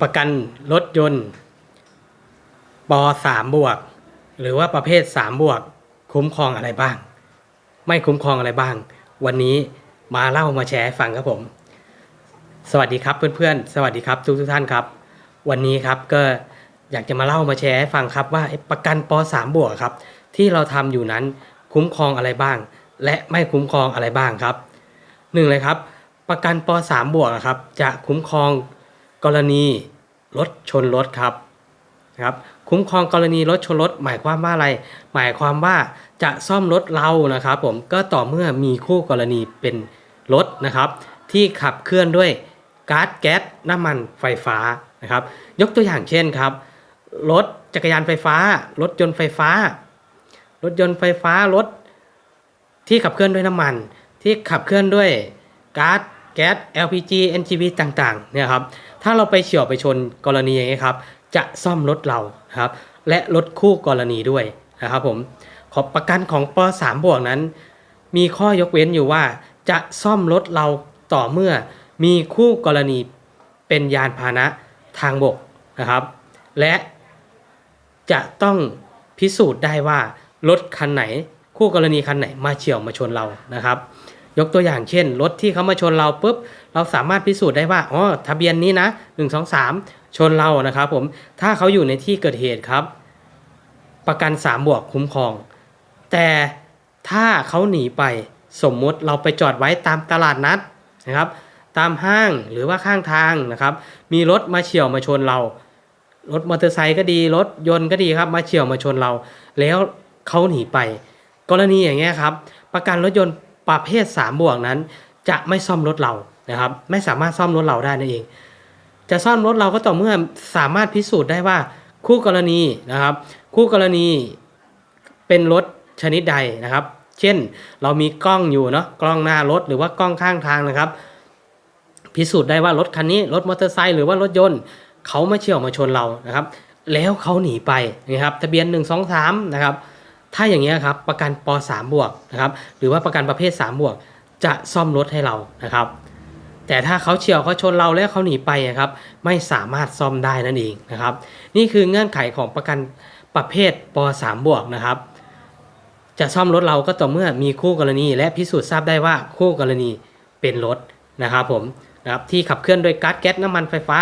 ประกันรถยนต์ป3บวก หรือว่าประเภท 3 บวก คุ้มครองอะไรบ้าง ไม่คุ้มครองอะไรบ้าง วันนี้มาเล่ามาแชร์ให้ฟังครับผม สวัสดีครับเพื่อนๆ สวัสดีครับทุกทุกท่านครับ วันนี้ครับก็อยากจะมาเล่ามาแชร์ให้ฟังครับว่าประกันป3บวกครับ ที่เราทำอยู่นั้นคุ้มครองอะไรบ้าง และไม่คุ้มครองอะไรบ้างครับหนึ่งเลยครับ ประกันป3บวกครับ จะคุ้มครอง กรณีรถชนรถครับนะครับ คุ้มครองกรณีรถชนรถหมายความว่าอะไร หมายความว่าจะซ่อมรถเรานะครับ ผมก็ต่อเมื่อมีคู่กรณีเป็นรถนะครับ ที่ขับเคลื่อนด้วยก๊าซแก๊สน้ำมันไฟฟ้านะครับ ยกตัวอย่างเช่นครับ รถจักรยานไฟฟ้า รถยนต์ไฟฟ้า รถยนต์ไฟฟ้ารถที่ขับเคลื่อนด้วยน้ำมัน ที่ขับเคลื่อนด้วยก๊าซ แก๊ส LPG NGV ต่างๆเนี่ยครับถ้าเราไปเฉี่ยวไปชนกรณีอย่างนี้ครับจะซ่อมรถเราครับและรถคู่กรณีด้วยนะครับผมขอประกันของป3บวกนั้น มีข้อยกเว้นอยู่ว่า จะซ่อมรถเราต่อเมื่อมีคู่กรณีเป็นยานพาหนะทางบกนะครับ และจะต้องพิสูจน์ได้ว่ารถคันไหน คู่กรณีคันไหนมาเฉี่ยวมาชนเรานะครับ ยกตัวอย่างเช่น รถที่เขามาชนเราปุ๊บ เราสามารถพิสูจน์ได้ว่าอ๋อทะเบียนนี้นะ 1 2 3 ชนเรานะครับผมถ้าเขาอยู่ในที่เกิดเหตุครับ ประกัน 3 บวกคุ้มครอง แต่ถ้าเขาหนีไปสมมุติเราไปจอดไว้ตามตลาดนัดนะครับ ตามห้างหรือว่าข้างทางนะครับ มีรถมาเฉี่ยวมาชนเรา รถมอเตอร์ไซค์ก็ดีรถยนต์ก็ดีครับ มาเฉี่ยวมาชนเรา แล้วเขาหนีไป กรณีอย่างเงี้ยครับ ประกันรถยนต์ ประเภท3บวกนั้น จะไม่ซ่อมรถเรานะครับ ไม่สามารถซ่อมรถเราได้นั่นเอง จะซ่อมรถเราก็ต่อเมื่อสามารถพิสูจน์ได้ว่าคู่กรณีนะครับ คู่กรณีเป็นรถชนิดใดนะครับ เช่นเรามีกล้องอยู่เนาะกล้องหน้ารถหรือว่ากล้องข้างทางนะครับ พิสูจน์ได้ว่ารถคันนี้รถมอเตอร์ไซค์หรือว่ารถยนต์เขาไมาเฉี่ยวมาชนเรานะครับ แล้วเขาหนีไปนะครับ ทะเบียน 1 2 3 นะครับ ถ้าอย่างเงี้ครับประกันป 3 บวกนะครับหรือว่าประกันประเภท 3 บวก จะซ่อมรถให้เรานะครับ แต่ถ้าเขาเฉี่ยวเขาชนเราแล้วเขาหนีไปอะครับไม่สามารถซ่อมได้นั่นเองนะครับ นี่คือเงื่อนไขของประกันประเภทป 3 บวกนะครับ จะซ่อมรถเราก็ต่อเมื่อมีคู่กรณี และพิสูจน์ทราบได้ว่าคู่กรณีเป็นรถนะครับผมนะครับที่ขับเคลื่อนโดยก๊าซแก๊สน้ำมันไฟฟ้า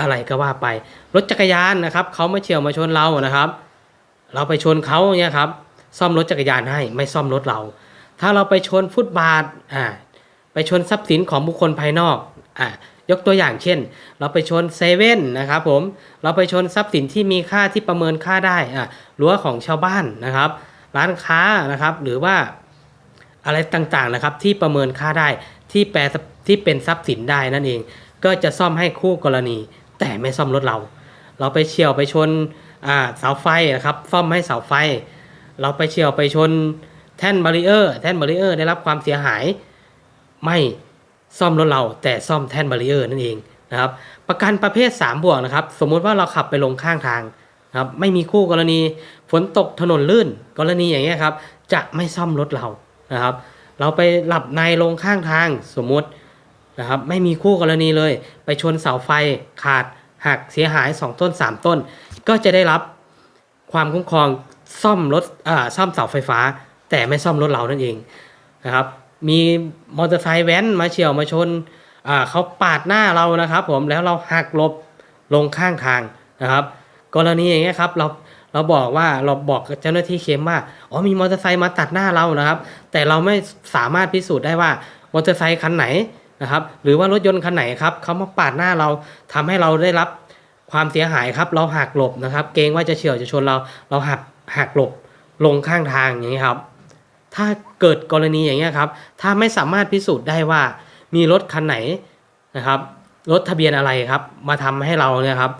อะไรก็ว่าไป รถจักรยานนะครับเขามาเฉี่ยวมาชนเรานะครับ เราไปชนเขาเนี่ยครับ ซ่อมรถจักรยานให้ไม่ซ่อมรถเรา ถ้าเราไปชนฟุตบาทอ่าไปชนทรัพย์สินของบุคคลภายนอกอ่ายกตัวอย่างเช่น เราไปชนเซเว่นนะครับผมเราไปชนทรัพย์สินที่มีค่าที่ประเมินค่าได้อะรั้วของชาวบ้านนะครับ ร้านค้านะครับหรือว่าอะไรต่างๆนะครับที่ประเมินค่าได้ที่แปลที่เป็นทรัพย์สินได้นั่นเอง ก็จะซ่อมให้คู่กรณี แต่ไม่ซ่อมรถเรา เราไปเฉี่ยวไปชนอ่าเสาไฟนะครับซ่อมให้เสาไฟ เราไปเฉี่ยวไปชนแท่นบารีเออร์แท่นบารีเออร์ได้รับความเสียหาย ไม่ซ่อมรถเราแต่ซ่อมแท่นบารีเออร์นั่นเองนะครับประกันประเภท3บวกนะครับสมมุติว่าเราขับไปลงข้างทางนะครับไม่มีคู่กรณีฝนตกถนนลื่น กรณีอย่างเงี้ยครับจะไม่ซ่อมรถเรานะครับ เราไปหลับในลงข้างทางสมมุตินะครับไม่มีคู่กรณีเลย ไปชนเสาไฟขาดหักเสียหาย 2 ต้น 3 ต้น ก็จะได้รับความคุ้มครอง ซ่อมรถอ่าซ่อมเสาไฟฟ้า แต่ไม่ซ่อมรถเรานั่นเองนะครับ มีมอเตอร์ไซค์แว้นมาเฉียวมาชนอ่าเขาปาดหน้าเรานะครับ ผมแล้วเราหักหลบลงข้างทางนะครับ กรณีอย่างเงี้ยครับเราเราบอกว่าเราบอกเจ้าหน้าที่เคมว่าอ๋อมีมอเตอร์ไซค์มาตัดหน้าเรานะครับ แต่เราไม่สามารถพิสูจน์ได้ว่ามอเตอร์ไซค์คันไหนนะครับ หรือว่ารถยนต์คันไหนครับเขามาปาดหน้าเราทำให้เราได้รับความเสียหายครับ เราหักหลบนะครับ เกรงว่าจะเฉี่ยวจะชนเราเราหัก หักหลบลงข้างทางอย่างนี้ครับ ถ้าเกิดกรณีอย่างเงี้ครับ ถ้าไม่สามารถพิสูจน์ได้ว่ามีรถคันไหนนะครับ รถทะเบียนอะไรครับ มาทำให้เราเนี่ยครับ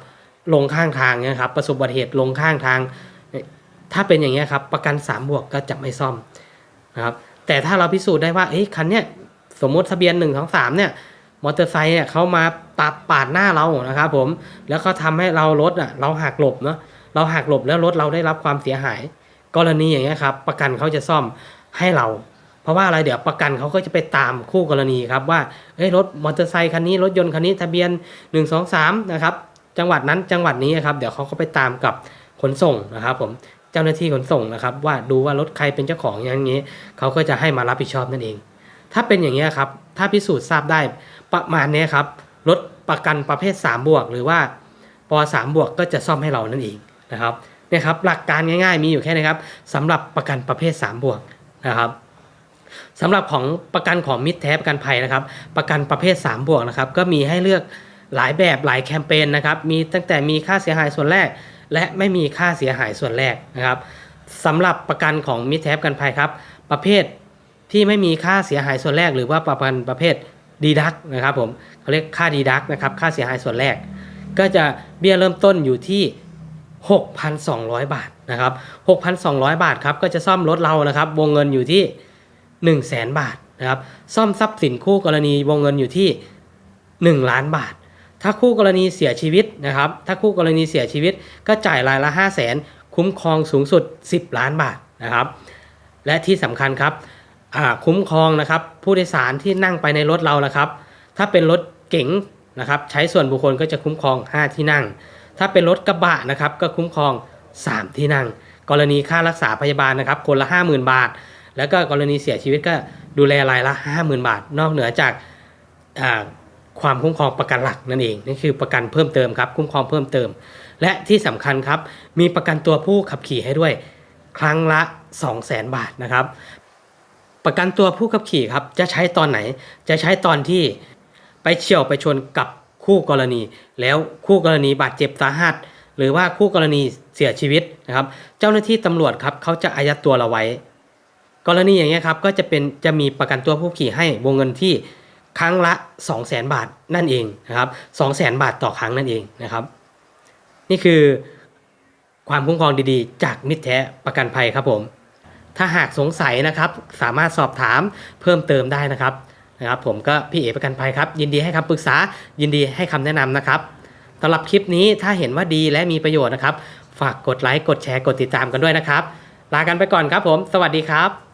ลงข้างทางเนี่ยครับ ประสบอุบัติเหตุลงข้างทาง ถ้าเป็นอย่างเงี้ครับ ประกัน3บวกก็จะไม่ซ่อมนะครับ แต่ถ้าเราพิสูจน์ได้ว่าเอ้ยคันเนี้ยสมมติทะเบียน1นึ่งสามเนี่ยมอเตอร์ไซค์เนี่ยเขามาปาดปาดหน้าเรานะครับ ผม แล้วเขาทำให้เรารถอะเราหักหลบเนาะ เราหักหลบแล้วรถเราได้รับความเสียหาย กรณีอย่างเงี้ยครับ ประกันเขาจะซ่อมให้เรา เพราะว่าอะไรเดี๋ยวประกันเขาก็จะไปตามคู่กรณีครับว่าเอ้ยรถมอเตอร์ไซค์คันนี้รถยนต์คันนี้ทะเบียน 1 2 3นะครับจังหวัดนั้นจังหวัดนี้ครับเดี๋ยวเขาก็ไปตามกับขนส่งนะครับผมเจ้าหน้าที่ขนส่งนะครับ ว่าดูว่ารถใครเป็นเจ้าของอย่างนี้เขาก็จะให้มารับผิดชอบนั่นเอง ถ้าเป็นอย่างนี้ยครับถ้าพิสูจน์ทราบได้ประมาณนี้ครับรถประกันประเภท 3 บวก หรือว่าป3บวกก็จะซ่อมให้เรานั่นเอง นะครับเนี่ยครับหลักการง่ายๆมีอยู่แค่นี้ครับสำหรับประกันประเภท 3 บวกนะครับสำหรับของประกันของมิตรแท้ประกันภัยนะครับ ประกันประเภท 3 บวกนะครับ ก็มีให้เลือกหลายแบบหลายแคมเปญนะครับ มีตั้งแต่มีค่าเสียหายส่วนแรก และไม่มีค่าเสียหายส่วนแรกนะครับสำหรับประกันของมิตรแท้ประกันภัยครับ ประเภทที่ไม่มีค่าเสียหายส่วนแรก หรือว่าประกันประเภทดีดักนะครับผมเขาเรียกค่าดีดักนะครับค่าเสียหายส่วนแรก ก็จะเบี้ยเริ่มต้นอยู่ที่ 6,200 บาทนะครับ 6,200 บาทครับก็จะซ่อมรถเรานะครับ วงเงินอยู่ที่ 1 0 0 0 0แบาทนะครับ ซ่อมทรัพย์สินคู่กรณีวงเงินอยู่ที่ 1 ล้านบาท ถ้าคู่กรณีเสียชีวิตนะครับ ถ้าคู่กรณีเสียชีวิต ก็จ่ายรายละ 5 0 0 0 0 0คุ้มครองสูงสุด 10 ล้านบาทนะครับ และที่สำคัญครับคุ้มครองนะครับ ผู้โดยสารที่นั่งไปในรถเรานะครับ ถ้าเป็นรถเก๋งนะครับ ใช้ส่วนบุคคลก็จะคุ้มครอง 5 ที่นั่ง ถ้าเป็นรถกระบะนะครับก็คุ้มครอง 3 ที่นั่ง กรณีค่ารักษาพยาบาลนะครับคนละ 50,000 บาท แล้วก็กรณีเสียชีวิตก็ดูแลรายละ 50,000 บาท นอกเหนือจากความคุ้มครองประกันหลักนั่นเองนี่คือประกันเพิ่มเติมครับคุ้มครองเพิ่มเติม และที่สำคัญครับมีประกันตัวผู้ขับขี่ให้ด้วย ครั้งละ 200,000 บาทนะครับ ประกันตัวผู้ขับขี่ครับจะใช้ตอนไหนจะใช้ตอนที่ไปเฉี่ยวไปชนกับ คู่กรณี แล้วคู่กรณีบาดเจ็บสาหัส หรือว่าคู่กรณีเสียชีวิตนะครับ เจ้าหน้าที่ตำรวจครับเขาจะอายัดตัวเราไว้ กรณีอย่างเงี้ยครับก็จะเป็นจะมีประกันตัวผู้ขี่ให้วงเงินที่ครั้งละ 2 0 0 0 0 0บาทนั่นเองนะครับ2 0 0 0 0 0บาทต่อครั้งนั่นเองนะครับ นี่คือความคุ้มครองดีๆ จากมิตรแท้ประกันภัยครับผม ถ้าหากสงสัยนะครับ สามารถสอบถามเพิ่มเติมได้นะครับ นะครับผมก็พี่เอประกันภัยครับ ยินดีให้คำปรึกษายินดีให้คำแนะนำนะครับสำหรับคลิปนี้ถ้าเห็นว่าดีและมีประโยชน์นะครับ ฝากกดไลค์กดแชร์กดติดตามกันด้วยนะครับ ลากันไปก่อนครับผม สวัสดีครับ